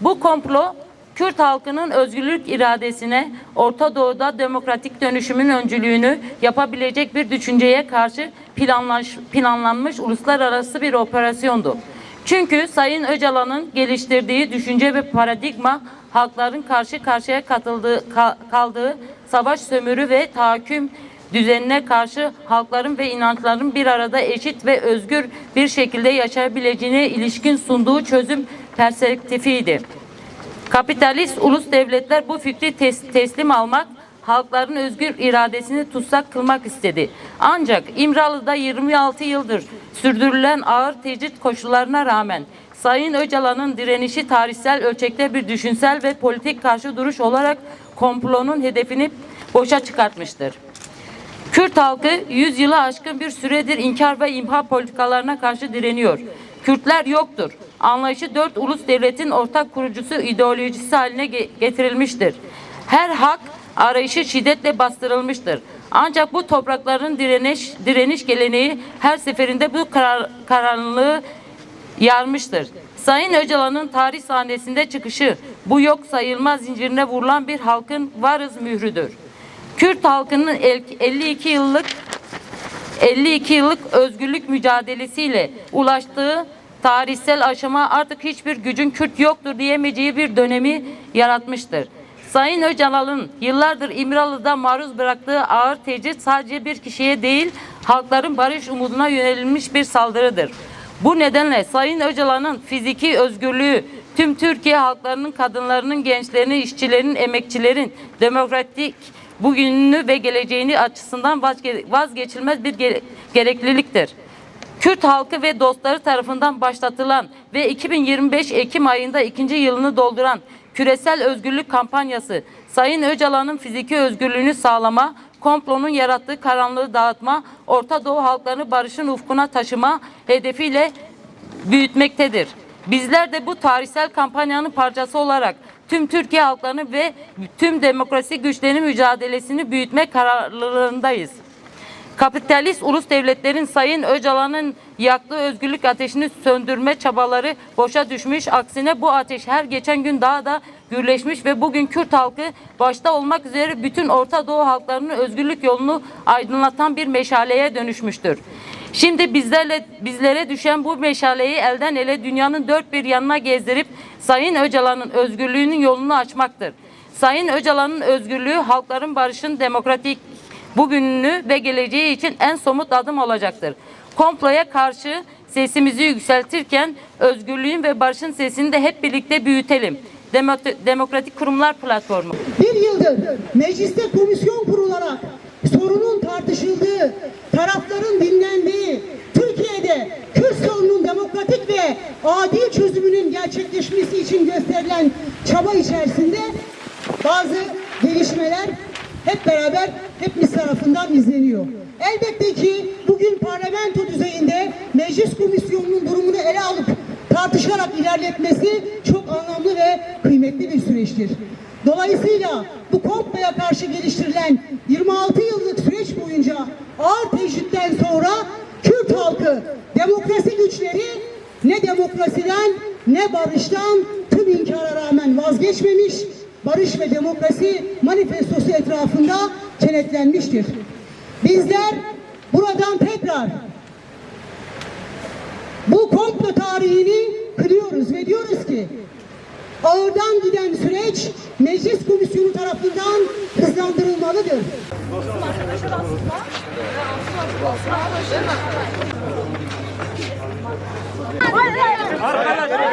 Bu komplo Kürt halkının özgürlük iradesine, Orta Doğu'da demokratik dönüşümün öncülüğünü yapabilecek bir düşünceye karşı planlaş, planlanmış uluslararası bir operasyondu. Çünkü Sayın Öcalan'ın geliştirdiği düşünce ve paradigma halkların karşı karşıya katıldığı, ka- kaldığı savaş sömürü ve tahakküm düzenine karşı halkların ve inançların bir arada eşit ve özgür bir şekilde yaşayabileceğine ilişkin sunduğu çözüm perspektifiydi. Kapitalist ulus devletler bu fikri tes- teslim almak, halkların özgür iradesini tutsak kılmak istedi. Ancak İmralı'da 26 yıldır sürdürülen ağır tecrit koşullarına rağmen Sayın Öcalan'ın direnişi tarihsel ölçekte bir düşünsel ve politik karşı duruş olarak komplonun hedefini boşa çıkartmıştır. Kürt halkı 100 yılı aşkın bir süredir inkar ve imha politikalarına karşı direniyor. Kürtler yoktur. Anlayışı dört ulus devletin ortak kurucusu ideolojisi haline ge- getirilmiştir. Her hak arayışı şiddetle bastırılmıştır. Ancak bu toprakların direniş, direniş geleneği her seferinde bu karar, kararlılığı yarmıştır. Sayın Öcalan'ın tarih sahnesinde çıkışı bu yok sayılmaz zincirine vurulan bir halkın varız mührüdür. Kürt halkının el- 52 yıllık 52 yıllık özgürlük mücadelesiyle ulaştığı tarihsel aşama artık hiçbir gücün Kürt yoktur diyemeyeceği bir dönemi yaratmıştır. Sayın Öcalan'ın yıllardır İmralı'da maruz bıraktığı ağır tecrit sadece bir kişiye değil, halkların barış umuduna yönelilmiş bir saldırıdır. Bu nedenle Sayın Öcalan'ın fiziki özgürlüğü tüm Türkiye halklarının, kadınlarının, gençlerinin, işçilerin, emekçilerin demokratik bugününü ve geleceğini açısından vazge- vazgeçilmez bir gere- gerekliliktir. Kürt halkı ve dostları tarafından başlatılan ve 2025 Ekim ayında ikinci yılını dolduran küresel özgürlük kampanyası Sayın Öcalan'ın fiziki özgürlüğünü sağlama, komplonun yarattığı karanlığı dağıtma, Orta Doğu halklarını barışın ufkuna taşıma hedefiyle büyütmektedir. Bizler de bu tarihsel kampanyanın parçası olarak tüm Türkiye halklarını ve tüm demokrasi güçlerinin mücadelesini büyütme kararlılığındayız. Kapitalist ulus devletlerin Sayın Öcalan'ın yaktığı özgürlük ateşini söndürme çabaları boşa düşmüş. Aksine bu ateş her geçen gün daha da gürleşmiş ve bugün Kürt halkı başta olmak üzere bütün Orta Doğu halklarının özgürlük yolunu aydınlatan bir meşaleye dönüşmüştür. Şimdi bizlerle bizlere düşen bu meşaleyi elden ele dünyanın dört bir yanına gezdirip Sayın Öcalan'ın özgürlüğünün yolunu açmaktır. Sayın Öcalan'ın özgürlüğü halkların barışın demokratik bugününü ve geleceği için en somut adım olacaktır. Komploya karşı sesimizi yükseltirken özgürlüğün ve barışın sesini de hep birlikte büyütelim. Demo- Demokratik Kurumlar Platformu. Bir yıldır mecliste komisyon kurularak sorunun tartışıldığı, tarafların dinlendiği, Türkiye'de Kürt sorunun demokratik ve adil çözümünün gerçekleşmesi için gösterilen çaba içerisinde bazı gelişmeler hep beraber hepimiz tarafından izleniyor. Elbette ki bugün parlamento düzeyinde meclis komisyonunun durumunu ele alıp tartışarak ilerletmesi çok anlamlı ve kıymetli bir süreçtir. Dolayısıyla bu komploya karşı geliştirilen 26 yıllık süreç boyunca ağır tecritten sonra Kürt halkı demokrasi güçleri ne demokrasiden ne barıştan tüm inkara rağmen vazgeçmemiş, barış ve demokrasi manifestosu etrafında kenetlenmiştir. Bizler buradan tekrar bu komplo tarihini kırıyoruz ve diyoruz ki ağırdan giden süreç meclis komisyonu tarafından hızlandırılmalıdır. Arkadaşlar,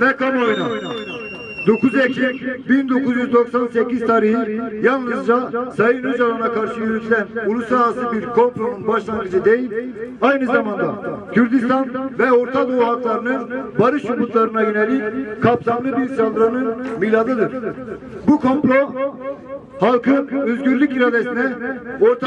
ve kamuoyuna 9 Ekim 1998 tarihi yalnızca Sayın Öcalan'a karşı yürütülen uluslararası bir komplonun başlangıcı değil, aynı zamanda Kürdistan ve Orta Doğu halklarının barış umutlarına yönelik kapsamlı bir saldırının miladıdır. Bu komplo halkın özgürlük iradesine orta...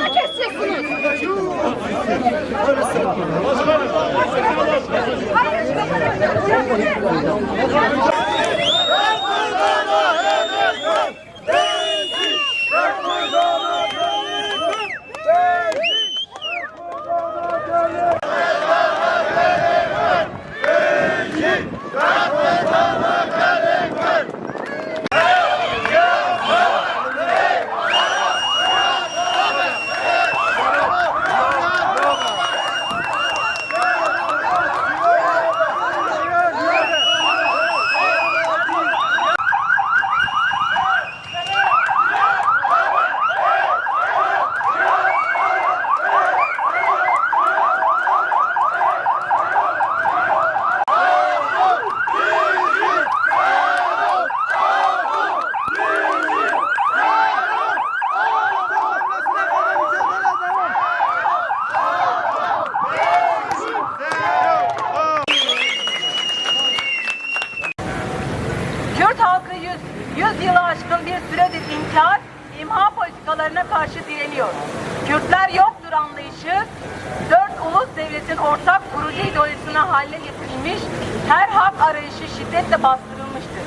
Kürt halkı 100, 100 yılı aşkın bir süredir inkar, imha politikalarına karşı direniyor. Kürtler yoktur anlayışı, dört ulus devletin ortak kurucu ideolojisine haline getirilmiş, her hak arayışı şiddetle bastırılmıştır.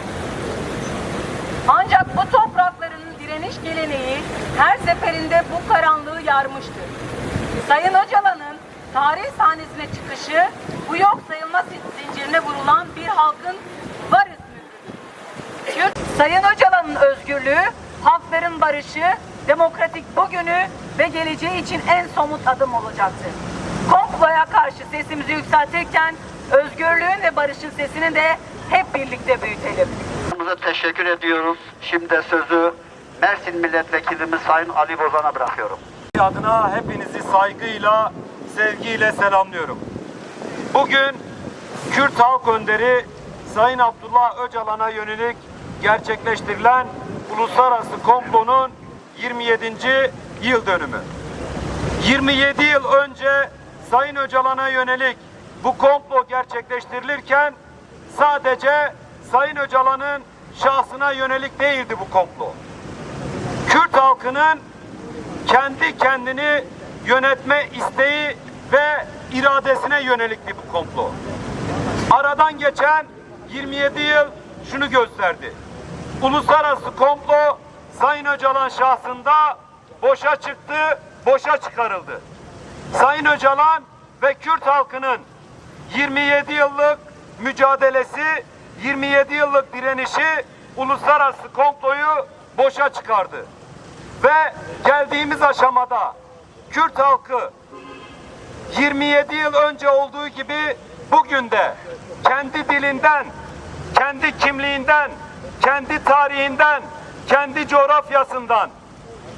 Ancak bu toprakların direniş geleneği her seferinde bu karanlığı yarmıştır. Sayın Öcalan'ın tarih sahnesine çıkışı bu yok sayılmaz zincirine vurulan bir halkın varız mührüdür. Sayın Öcalan'ın özgürlüğü, halkların barışı, demokratik bugünü ve geleceği için en somut adım olacaktır. Komploya karşı sesimizi yükseltirken özgürlüğün ve barışın sesini de hep birlikte büyütelim. Başkanımıza teşekkür ediyoruz. Şimdi sözü Mersin Milletvekilimiz Sayın Ali Bozan'a bırakıyorum. adına hepinizi saygıyla, sevgiyle selamlıyorum. Bugün Kürt Halk Önderi Sayın Abdullah Öcalan'a yönelik gerçekleştirilen uluslararası komplonun 27. yıl dönümü. 27 yıl önce Sayın Öcalan'a yönelik bu komplo gerçekleştirilirken sadece Sayın Öcalan'ın şahsına yönelik değildi bu komplo. Kürt halkının kendi kendini yönetme isteği ve iradesine yönelikti bu komplo. Aradan geçen 27 yıl şunu gösterdi. Uluslararası komplo Sayın Öcalan şahsında boşa çıktı, boşa çıkarıldı. Sayın Öcalan ve Kürt halkının 27 yıllık mücadelesi, 27 yıllık direnişi uluslararası komployu boşa çıkardı. Ve geldiğimiz aşamada Kürt halkı 27 yıl önce olduğu gibi bugün de kendi dilinden, kendi kimliğinden, kendi tarihinden, kendi coğrafyasından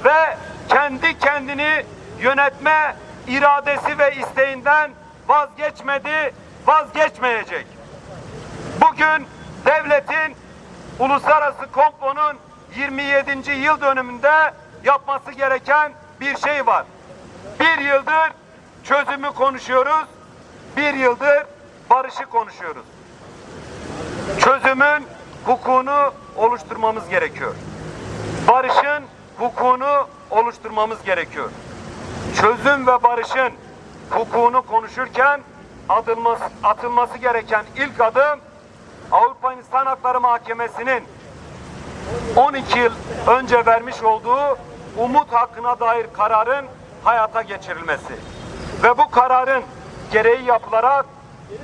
ve kendi kendini yönetme iradesi ve isteğinden vazgeçmedi, vazgeçmeyecek. Bugün devletin uluslararası komplonun 27. yıl dönümünde yapması gereken bir şey var. Bir yıldır çözümü konuşuyoruz, bir yıldır barışı konuşuyoruz. Çözümün hukukunu oluşturmamız gerekiyor. Barışın hukukunu oluşturmamız gerekiyor. Çözüm ve barışın hukukunu konuşurken atılması, atılması gereken ilk adım Avrupa İnsan Hakları Mahkemesi'nin 12 yıl önce vermiş olduğu umut hakkına dair kararın hayata geçirilmesi. Ve bu kararın gereği yapılarak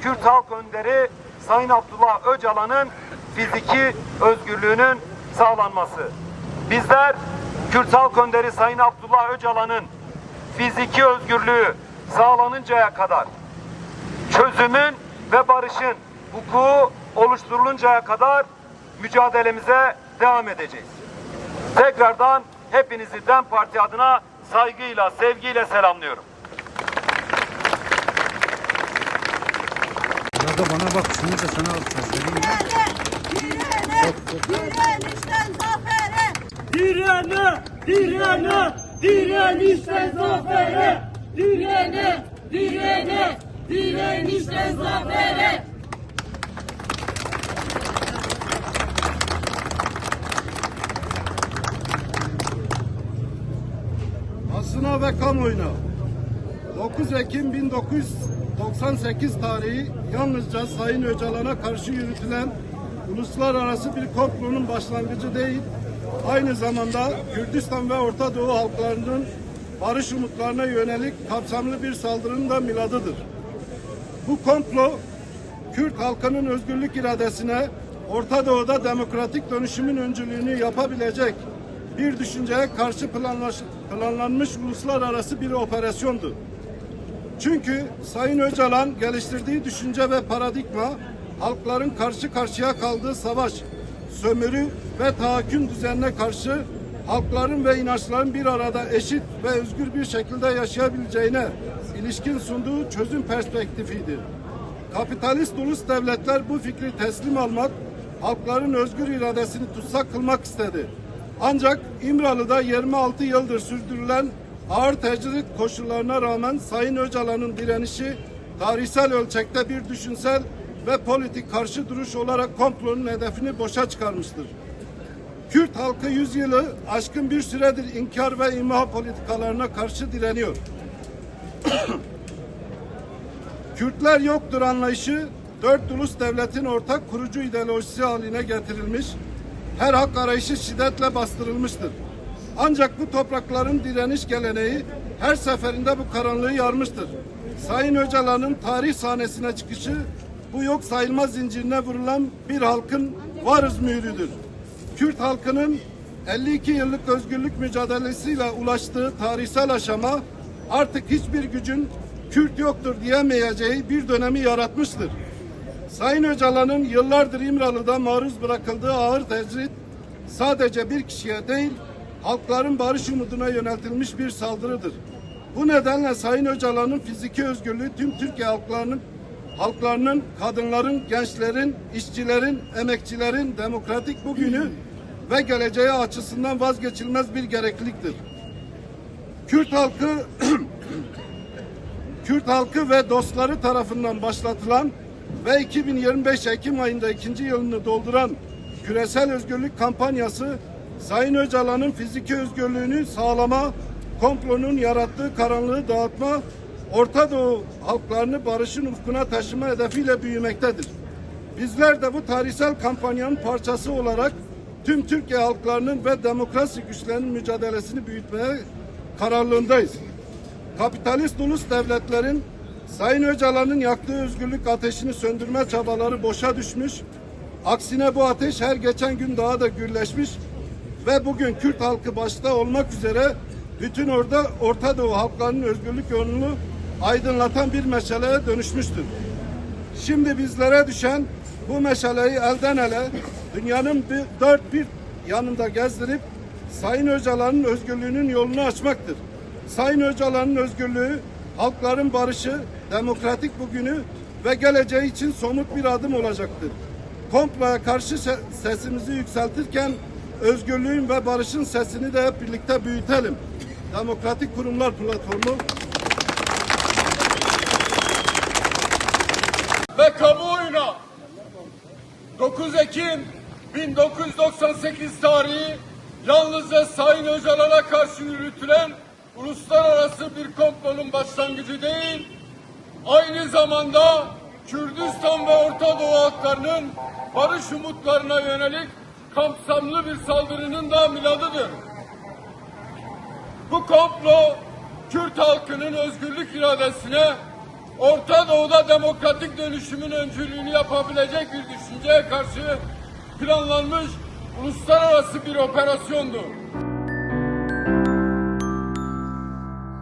Kürt Halk Önderi Sayın Abdullah Öcalan'ın fiziki özgürlüğünün sağlanması. Bizler Kürt Halk Önderi Sayın Abdullah Öcalan'ın fiziki özgürlüğü sağlanıncaya kadar çözümün ve barışın hukuku oluşturuluncaya kadar mücadelemize devam edeceğiz. Tekrardan hepinizi DEM Parti adına saygıyla, sevgiyle selamlıyorum. Abla bana bak şunu da sana al. Direne, direne, direnişten zafere. Direne, direne, direnişten zafere. Basına ve kamuoyuna 9 Ekim 1998 tarihi yalnızca Sayın Öcalan'a karşı yürütülen uluslararası bir komplonun başlangıcı değil, aynı zamanda Kürdistan ve Orta Doğu halklarının barış umutlarına yönelik kapsamlı bir saldırının da miladıdır. Bu komplo Kürt halkının özgürlük iradesine Orta Doğu'da demokratik dönüşümün öncülüğünü yapabilecek bir düşünceye karşı planlaş- planlanmış uluslararası bir operasyondu. Çünkü Sayın Öcalan geliştirdiği düşünce ve paradigma halkların karşı karşıya kaldığı savaş, sömürü ve tahakküm düzenine karşı halkların ve inançların bir arada eşit ve özgür bir şekilde yaşayabileceğine ilişkin sunduğu çözüm perspektifiydi. Kapitalist ulus devletler bu fikri teslim almak, halkların özgür iradesini tutsak kılmak istedi. Ancak İmralı'da 26 yıldır sürdürülen ağır tecrit koşullarına rağmen Sayın Öcalan'ın direnişi tarihsel ölçekte bir düşünsel ve politik karşı duruş olarak komplonun hedefini boşa çıkarmıştır. Kürt halkı yüzyılı aşkın bir süredir inkar ve imha politikalarına karşı direniyor. Kürtler yoktur anlayışı dört ulus devletin ortak kurucu ideolojisi haline getirilmiş, her hak arayışı şiddetle bastırılmıştır. Ancak bu toprakların direniş geleneği her seferinde bu karanlığı yarmıştır. Sayın Öcalan'ın tarih sahnesine çıkışı bu yok sayılmaz zincirine vurulan bir halkın varız mührüdür. Kürt halkının 52 yıllık özgürlük mücadelesiyle ulaştığı tarihsel aşama artık hiçbir gücün Kürt yoktur diyemeyeceği bir dönemi yaratmıştır. Sayın Öcalan'ın yıllardır İmralı'da maruz bırakıldığı ağır tecrit sadece bir kişiye değil halkların barış umuduna yöneltilmiş bir saldırıdır. Bu nedenle Sayın Öcalan'ın fiziki özgürlüğü tüm Türkiye halklarının halklarının, kadınların, gençlerin, işçilerin, emekçilerin demokratik bugünü ve geleceği açısından vazgeçilmez bir gerekliliktir. Kürt halkı Kürt halkı ve dostları tarafından başlatılan ve 2025 Ekim ayında ikinci yılını dolduran küresel özgürlük kampanyası Sayın Öcalan'ın fiziki özgürlüğünü sağlama, komplonun yarattığı karanlığı dağıtma, Orta Doğu halklarını barışın ufkuna taşıma hedefiyle büyümektedir. Bizler de bu tarihsel kampanyanın parçası olarak tüm Türkiye halklarının ve demokrasi güçlerinin mücadelesini büyütmeye kararlılığındayız. Kapitalist ulus devletlerin Sayın Öcalan'ın yaktığı özgürlük ateşini söndürme çabaları boşa düşmüş. Aksine bu ateş her geçen gün daha da gürleşmiş ve bugün Kürt halkı başta olmak üzere bütün orada Orta Doğu halklarının özgürlük yolunu aydınlatan bir meşaleye dönüşmüştür. Şimdi bizlere düşen bu meşaleyi elden ele dünyanın bir, dört bir yanında gezdirip Sayın Öcalan'ın özgürlüğünün yolunu açmaktır. Sayın Öcalan'ın özgürlüğü, halkların barışı, demokratik bugünü ve geleceği için somut bir adım olacaktır. Komploya karşı se- sesimizi yükseltirken özgürlüğün ve barışın sesini de hep birlikte büyütelim. Demokratik Kurumlar Platformu ve kamuoyuna 9 Ekim 1998 tarihi yalnızca Sayın Öcalan'a karşı yürütülen uluslararası bir komplonun başlangıcı değil, aynı zamanda Kürdistan ve Orta Doğu halklarının barış umutlarına yönelik kapsamlı bir saldırının da miladıdır. Bu komplo Kürt halkının özgürlük iradesine Orta Doğu'da demokratik dönüşümün öncülüğünü yapabilecek bir düşünceye karşı planlanmış uluslararası bir operasyondu.